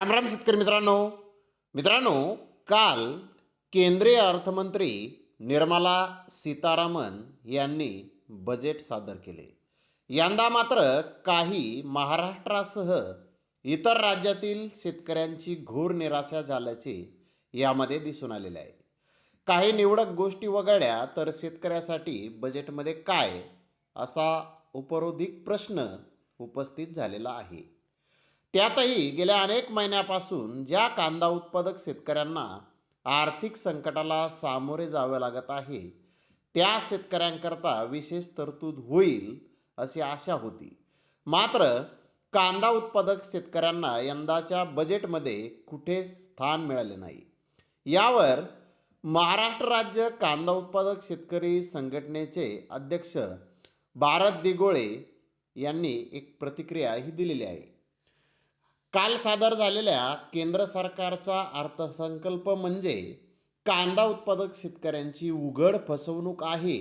रामराम शेतकरी मित्रांनो मित्रांनो काल केंद्रीय अर्थमंत्री निर्मला सीतारामन यांनी बजेट सादर केले. यंदा मात्र काही महाराष्ट्रासह इतर राज्यातील शेतकऱ्यांची घोर निराशा झाल्याचे यामध्ये दिसून आलेले आहे. काही निवडक गोष्टी वगळल्या तर शेतकऱ्यासाठी बजेटमध्ये काय असा उपरोधिक प्रश्न उपस्थित झालेला आहे. त्यातही गेल्या अनेक महिन्यापासून ज्या कांदा उत्पादक शेतकऱ्यांना आर्थिक संकटाला सामोरे जावे लागत आहे त्या शेतकऱ्यांकरता विशेष तरतूद होईल अशी आशा होती. मात्र कांदा उत्पादक शेतकऱ्यांना यंदाच्या बजेटमध्ये कुठे स्थान मिळाले नाही? यावर महाराष्ट्र राज्य कांदा उत्पादक शेतकरी संघटनेचे अध्यक्ष भारत दिगोळे यांनी एक प्रतिक्रिया ही दिलेली आहे. काल सादर झालेल्या केंद्र सरकारचा अर्थसंकल्प म्हणजे कांदा उत्पादक शेतकऱ्यांची उघड फसवणूक आहे.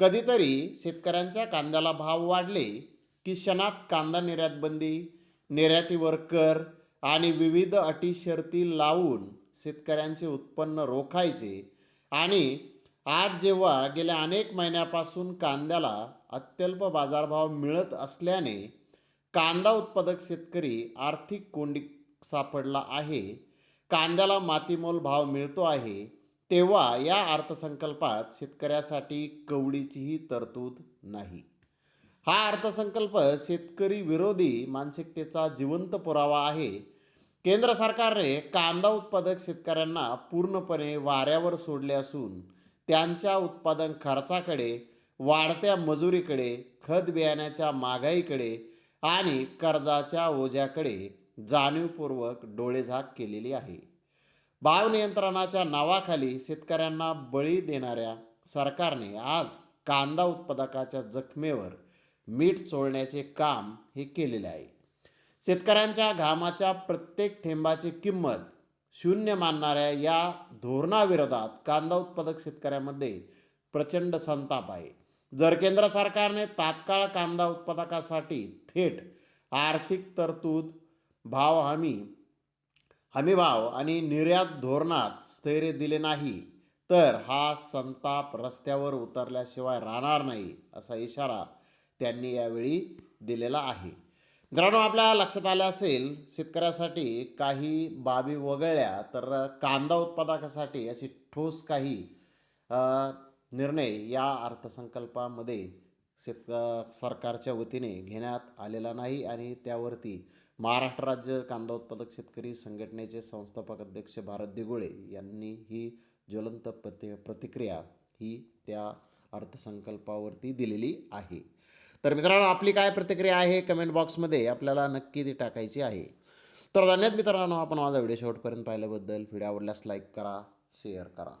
कधीतरी शेतकऱ्यांच्या कांद्याला भाव वाढले की क्षणात कांदा निर्यात बंदी निर्यातीवर कर आणि विविध अटी शर्ती लावून शेतकऱ्यांचे उत्पन्न रोखायचे आणि आज जेव्हा गेल्या अनेक महिन्यापासून कांद्याला अत्यल्प बाजारभाव मिळत असल्याने कांदा उत्पादक शेतकरी आर्थिक कोंडीत सापडला आहे. कांद्याला मातीमोल भाव मिळतो आहे. तेव्हा या अर्थसंकल्पात शेतकऱ्यासाठी कवडीचीही तरतूद नाही. हा अर्थसंकल्प शेतकरी विरोधी मानसिकतेचा जिवंत पुरावा आहे. केंद्र सरकारने कांदा उत्पादक शेतकऱ्यांना पूर्णपणे वाऱ्यावर सोडले असून त्यांच्या उत्पादन खर्चाकडे वाढत्या मजुरीकडे खत बियाण्याच्या महागाईकडे आणि कर्जाच्या ओझ्याकडे जाणीवपूर्वक डोळेझाक केलेली आहे. भाव नियंत्रणाच्या नावाखाली शेतकऱ्यांना बळी देणाऱ्या सरकारने आज कांदा उत्पादकाच्या जखमेवर मीठ चोळण्याचे काम हे केलेले आहे. शेतकऱ्यांच्या घामाच्या प्रत्येक थेंबाची किंमत शून्य मानणाऱ्या या धोरणाविरोधात कांदा उत्पादक शेतकऱ्यामध्ये प्रचंड संताप आहे. जर केंद्र सरकारने तात्काळ कांदा उत्पादकासाठी थेट आर्थिक तरतूद भाव हमी हमीभाव आणि निर्यात धोरणात स्थैर्य दिले नाही तर हा संताप रस्त्यावर उतरल्याशिवाय राहणार नाही असा इशारा त्यांनी यावेळी दिलेला आहे. मित्रांनो आपल्या लक्षात आलं असेल शेतकऱ्यासाठी काही बाबी वगळल्या तर कांदा उत्पादकासाठी अशी ठोस काही निर्णय या अर्थसंकल्पामध्ये शेतक सरकारच्या वतीने घेण्यात आलेला नाही आणि त्यावरती महाराष्ट्र राज्य कांदा उत्पादक शेतकरी संघटनेचे संस्थापक अध्यक्ष भारत दिगोळे यांनी ही ज्वलंत प्रति प्रतिक्रिया ही त्या अर्थसंकल्पावरती दिलेली आहे. तर मित्रांनो आपली काय प्रतिक्रिया आहे कमेंट बॉक्समध्ये आपल्याला नक्की ती टाकायची आहे. तर धन्यवाद मित्रांनो आपण माझा व्हिडिओ शेवटपर्यंत पाहिल्याबद्दल. व्हिडिओ आवडल्यास लाईक करा शेअर करा.